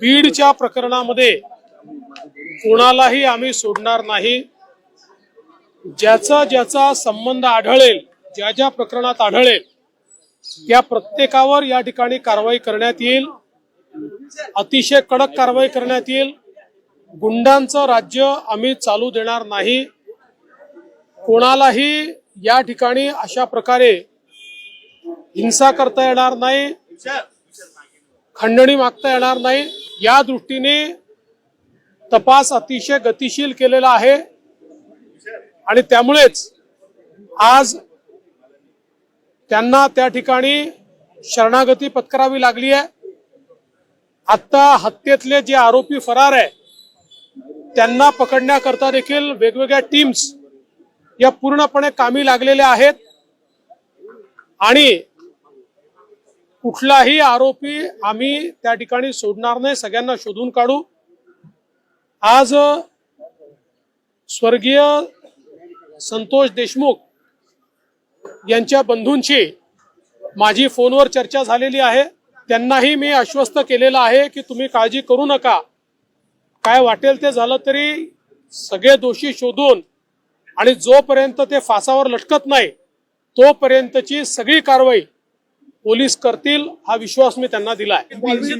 बीडच्या प्रकरणामध्ये कोणालाही आम्ही सोडणार नाही. ज्याचा ज्याचा संबंध आढळेल ज्या ज्या प्रकरणात आढळेल त्या प्रत्येकावर या ठिकाणी कारवाई करण्यात येईल. अतिशय कडक कारवाई करण्यात येईल. गुंडांचं राज्य आम्ही चालू देणार नाही. कोणालाही या ठिकाणी अशा प्रकारे हिंसा करता येणार नाही. खंडणी मागता येणार नाही. या दृष्टीने तपास अतिशय गतिशील केलेला आहे. आणि त्यामुळेच आज त्यांना त्या ठिकाणी शरणागती पत्करावी लागली आहे. आत्ता हत्येतले जे आरोपी फरार आहे त्यांना पकडण्याकरता देखील वेगवेगळ्या टीम्स या पूर्णपणे कामी लागलेल्या आहेत. आणि कुठलाही आरोपी आम्ही त्या ठिकाणी सोडणार नाही सगळ्यांना शोधून काढू. आज स्वर्गीय संतोष देशमुख यांच्या बंधूंची माझी फोनवर चर्चा झालेली आहे. त्यांनाही मी आश्वस्त केलेलं आहे की तुम्ही काळजी करू नका. काय वाटेल ते झालं तरी सगळे दोषी शोधून आणि जोपर्यंत ते फासावर लटकत नाही तोपर्यंतची सगळी कारवाई पोलीस करतील हा विश्वास मी त्यांना दिला आहे